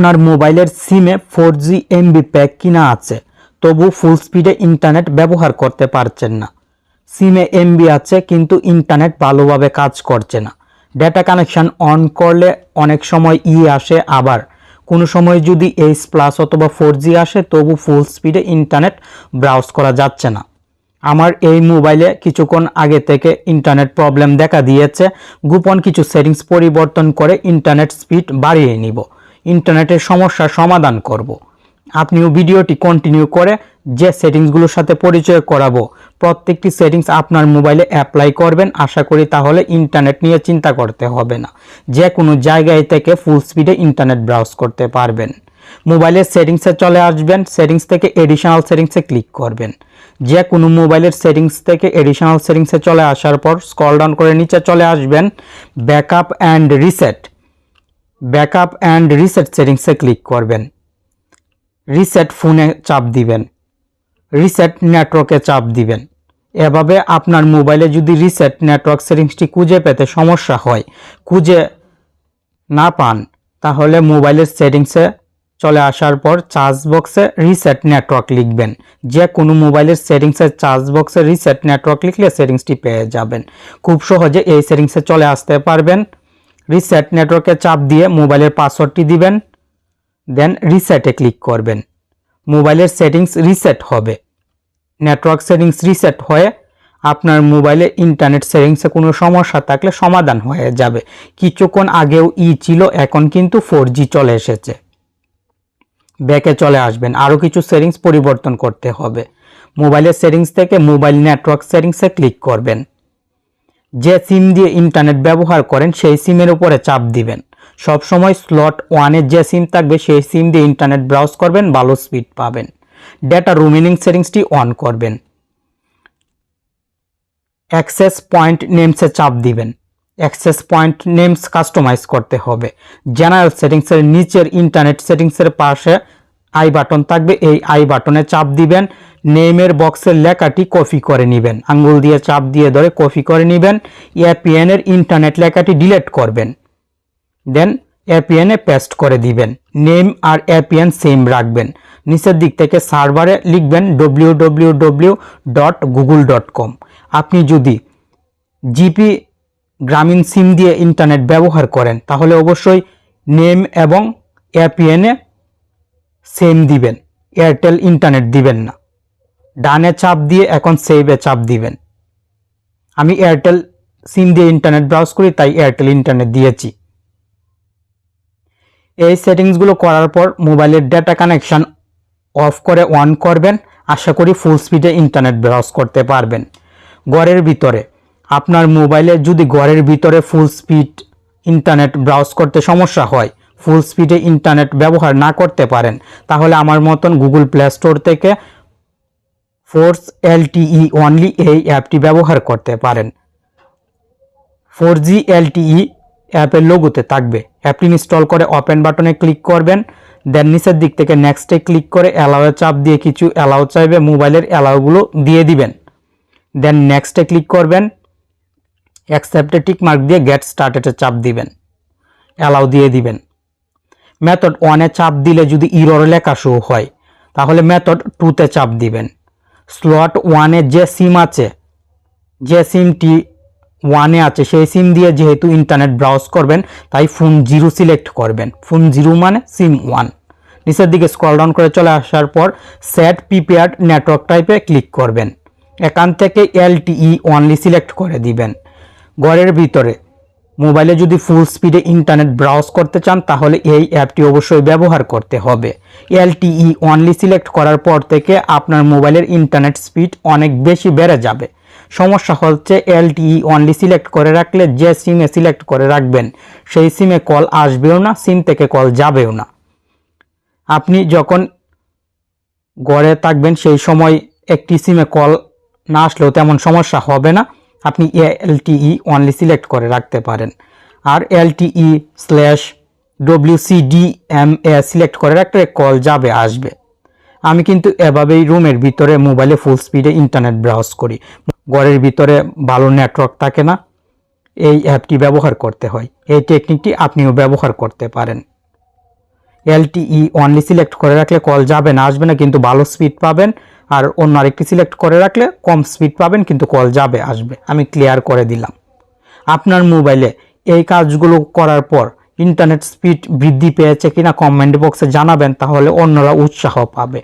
আপনার মোবাইলের সিমে ফোর জি এমবি প্যাক কিনা আছে, তবু ফুল স্পিডে ইন্টারনেট ব্যবহার করতে পারছেন না। সিমে এমবি আছে, কিন্তু ইন্টারনেট ভালোভাবে কাজ করছে না। ডেটা কানেকশন অন করলে অনেক সময় ই আসে আবার। কোনো সময় যদি এইচ প্লাস অথবা ফোর জি আসে, তবু ফুল স্পিডে ইন্টারনেট ব্রাউজ করা যাচ্ছে না। আমার এই মোবাইলে কিছুক্ষণ আগে থেকে ইন্টারনেট প্রবলেম দেখা দিয়েছে। গোপন কিছু সেটিংস পরিবর্তন করে ইন্টারনেট স্পিড বাড়িয়ে নিব। ইন্টারনেটের সমস্যার সমাধান করব। আপনিও ভিডিওটি কন্টিনিউ করে যে সেটিংসগুলোর সাথে পরিচয় করাবো, প্রত্যেকটি সেটিংস আপনার মোবাইলে অ্যাপ্লাই করবেন। আশা করি তাহলে ইন্টারনেট নিয়ে চিন্তা করতে হবে না। যে কোনো জায়গায় থেকে ফুল স্পিডে ইন্টারনেট ব্রাউজ করতে পারবেন। মোবাইলের সেটিংসে চলে আসবেন, সেটিংস থেকে এডিশনাল সেটিংসে ক্লিক করবেন। যে কোনো মোবাইলের সেটিংস থেকে এডিশনাল সেটিংসে চলে আসার পর স্কল ডাউন করে নিচে চলে আসবেন। Backup and reset backup and reset সেটিংসে ক্লিক করবেন। রিসেট ফোনে চাপ দিবেন। রিসেট নেটওয়ার্কে চাপ দিবেন। এভাবে আপনার মোবাইলে যদি রিসেট নেটওয়ার্ক সেটিংসটি খুঁজে পেতে সমস্যা হয়, খুঁজে না পান, তাহলে মোবাইলের সেটিংসে চলে আসার পর চার্জ বক্সে রিসেট নেটওয়ার্ক লিখবেন। যে কোনো মোবাইলের সেটিংসে চার্জ বক্সে রিসেট নেটওয়ার্ক লিখলে সেটিংসটি পেয়ে যাবেন। খুব সহজে এই সেটিংসে চলে আসতে পারবেন। রিসেট নেটওয়ার্কে চাপ দিয়ে মোবাইলের পাসওয়ার্ডটি দিবেন দেন রিসেটে ক্লিক করবেন। মোবাইলের সেটিংস রিসেট হবে। নেটওয়ার্ক সেটিংস রিসেট হয়ে আপনার মোবাইলে ইন্টারনেট সেটিংসে কোনো সমস্যা থাকলে সমাধান হয়ে যাবে। কিছুক্ষণ আগেও ই ছিল, এখন কিন্তু ফোর চলে এসেছে। ব্যাকে চলে আসবেন। আরও কিছু সেটিংস পরিবর্তন করতে হবে। মোবাইলের সেটিংস থেকে মোবাইল নেটওয়ার্ক সেটিংসে ক্লিক করবেন। যে সিম দিয়ে ইন্টারনেট ব্যবহার করেন, সেই সিমের উপরে চাপ দিবেন। সব সময় স্লট ওয়ানের যে সিম থাকবে, সেই সিম দিয়ে ইন্টারনেট ব্রাউজ করবেন, ভালো স্পিড পাবেন। ডেটা রুমিনিং সেটিংসটি অন করবেন। অ্যাক্সেস পয়েন্ট নেমসে চাপ দিবেন। অ্যাক্সেস পয়েন্ট নেমস কাস্টমাইজ করতে হবে। জেনারেল সেটিংসের নিচের ইন্টারনেট সেটিংসের পাশে আই বাটন থাকবে, এই আই বাটনে চাপ দিবেন। নেমের বক্সের লেখাটি কপি করে নেবেন। আঙ্গুল দিয়ে চাপ দিয়ে ধরে কপি করে নেবেন। এপিএন এর ইন্টারনেট লেখাটি ডিলিট করবেন। দেন এপিএনে পেস্ট করে দিবেন। নেম আর এপিএন সেম রাখবেন। নিচের দিক থেকে সার্ভারে লিখবেন W W W dot Google dot com আপনি যদি জিপি গ্রামীণ সিম দিয়ে ইন্টারনেট ব্যবহার করেন, তাহলে অবশ্যই নেম এবং এপিএনে সেম দিবেন। এয়ারটেল ইন্টারনেট দিবেন না। ডানে চাপ দিয়ে এখন সেভে চাপ দিবেন। আমি এয়ারটেল সিম দিয়ে ইন্টারনেট ব্রাউজ করি, তাই এয়ারটেল ইন্টারনেট দিয়েছি। এই সেটিংসগুলো করার পর মোবাইলের ডেটা কানেকশন অফ করে অন করবেন। আশা করি ফুল স্পিডে ইন্টারনেট ব্রাউজ করতে পারবেন। ঘরের ভিতরে, আপনার মোবাইলে যদি ঘরের ভিতরে ফুল স্পিড ইন্টারনেট ব্রাউজ করতে সমস্যা হয় ফুল স্পিডে ইন্টারনেট ব্যবহার না করতে পারেন, তাহলে আমার মতন গুগল প্লে স্টোর থেকে ফোর্স এলটিই অনলি এই অ্যাপটি ব্যবহার করতে পারেন। ফোর জি এলটিই অ্যাপের লোগোতে থাকবে। অ্যাপটি ইনস্টল করে ওপেন বাটনে ক্লিক করবেন দেন নিচের দিক থেকে নেক্সটে ক্লিক করে অ্যালাউয়ে চাপ দিয়ে কিছু অ্যালাউ চাইবে মোবাইলের অ্যালাউগুলো দিয়ে দিবেন। দেন নেক্সটে ক্লিক করবেন অ্যাকসেপ্টে টিক মার্ক দিয়ে গেট স্টার্টেডে চাপ দিবেন অ্যালাউ দিয়ে দিবেন। মেথড ওয়ানে চাপ দিলে যদি ইরর লেখা শো হয়, তাহলে মেথড টুতে চাপ দিবেন। স্লট ওয়ানে যে সিম আছে, যে সিমটি ওয়ানে আছে, সেই সিম দিয়ে যেহেতু ইন্টারনেট ব্রাউজ করবেন, তাই ফোন জিরো সিলেক্ট করবেন। ফোন জিরো মানে সিম ওয়ান নিচের দিকে স্ক্রল ডাউন করে চলে আসার পর সেট প্রিপেয়ার্ড নেটওয়ার্ক টাইপে ক্লিক করবেন। এখান থেকে এলটিই অনলি সিলেক্ট করে দিবেন। ঘরের ভিতরে মোবাইলে যদি ফুল স্পিডে ইন্টারনেট ব্রাউজ করতে চান, তাহলে এই অ্যাপটি অবশ্যই ব্যবহার করতে হবে। এলটিই অনলি সিলেক্ট করার পর থেকে আপনার মোবাইলের ইন্টারনেট স্পিড অনেক বেশি বেড়ে যাবে। সমস্যা হচ্ছে এলটিই অনলি সিলেক্ট করে রাখলে যে সিমে সিলেক্ট করে রাখবেন, সেই সিমে কল আসবেও না সিম থেকে কল যাবেও না। আপনি যখন গড়ে থাকবেন, সেই সময় একটি সিমে কল না আসলেও তেমন সমস্যা হবে না। আপনি এলটিই অনলি সিলেক্ট করে রাখতে পারেন। আর LTE slash WCDMA select করে রাখলে কল যাবে, আসবে। আমি কিন্তু এভাবেই রুমের ভিতরে মোবাইলে ফুল স্পিডে ইন্টারনেট ব্রাউজ করি। ঘরের ভিতরে ভালো নেটওয়ার্ক থাকে না। এই অ্যাপটি ব্যবহার করতে হয়। এই টেকনিকটি আপনিও ব্যবহার করতে পারেন। এলটিই অনলি সিলেক্ট করে রাখলে কল যাবে না, আসবে না, কিন্তু ভালো স্পিড পাবেন। আর অন্য আরেকটি সিলেক্ট করে রাখলে কম স্পিড পাবেন, কিন্তু কল যাবে, আসবে। আমি ক্লিয়ার করে দিলাম। আপনার মোবাইলে এই কাজগুলো করার পর ইন্টারনেট স্পিড বৃদ্ধি পেয়েছে কিনা কমেন্ট বক্সে জানাবেন, তাহলে অন্যরা উৎসাহ পাবে।